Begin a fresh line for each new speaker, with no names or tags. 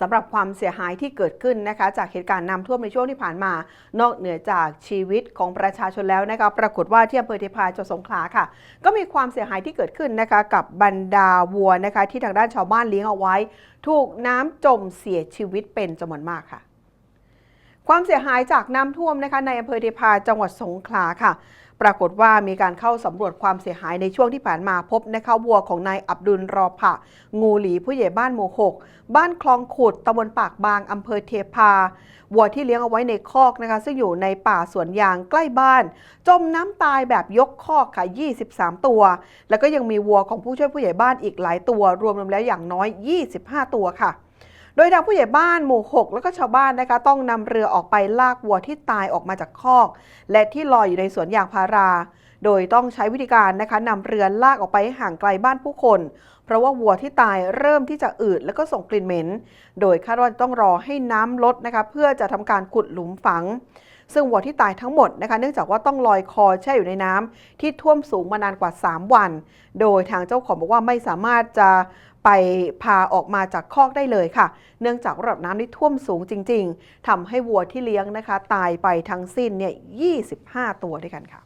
สำหรับความเสียหายที่เกิดขึ้นนะคะ จากเหตุการณ์น้ำท่วมในช่วงที่ผ่านมา นอกเหนือจากชีวิตของประชาชนแล้วนะคะปรากฏว่าที่อำเภอเทพาจังหวัดสงขลาค่ะ ก็มีความเสียหายที่เกิดขึ้นนะคะกับบรรดาวัวนะคะที่ทางด้านชาวบ้านเลี้ยงเอาไว้ ถูกน้ำจมเสียชีวิตเป็นจำนวนมากค่ะ ความเสียหายจากน้ำท่วมนะคะในอำเภอเทพาจังหวัดสงขลาค่ะ ปรากฏว่ามีการเข้าสำรวจความเสียหายในช่วงที่ผ่านมาพบนะคะวัวของนายอับดุลรอผะงูหลีผู้ใหญ่บ้านหมู่หกบ้านคลองขุดตำบลปากบางอำเภอเทพาวัวที่เลี้ยงเอาไว้ในคอกนะคะ ซึ่งอยู่ในป่าสวนยางใกล้บ้าน จมน้ำตายแบบยกคอกค่ะ 23 ตัว แล้วก็ยังมีวัวของผู้ช่วยผู้ใหญ่บ้านอีกหลายตัว รวมๆแล้วอย่างน้อย 25 ตัวค่ะ โดยทางผู้ใหญ่บ้านหมู่ 6 แล้วก็ชาวบ้านนะคะต้องนำเรือออกไปลากวัวที่ตายออกมาจากคอก และที่ลอยอยู่ในสวนยางพารา โดยต้องใช้วิธีการนะคะนำเรือลากออกไปให้ห่างไกลบ้านผู้คน เพราะว่าวัวที่ตายเริ่มที่จะอืดแล้วก็ส่งกลิ่นเหม็น โดยคาดว่าต้องรอให้น้ำลดนะคะเพื่อจะทำการขุดหลุมฝังซึ่งวัวที่ตายทั้งหมดนะคะเนื่องจากว่าต้องลอยคอแช่อยู่ในน้ำที่ท่วมสูงมานานกว่า 3 วัน โดยทางเจ้าของบอกว่าไม่สามารถจะ ไปพาออกมาจากคอกได้เลยค่ะ เนื่องจากระดับน้ำที่ท่วมสูงจริง ๆทำให้วัวที่เลี้ยงนะคะ ตายไปทั้งสิ้นเนี่ย 25 ตัวด้วยกันค่ะ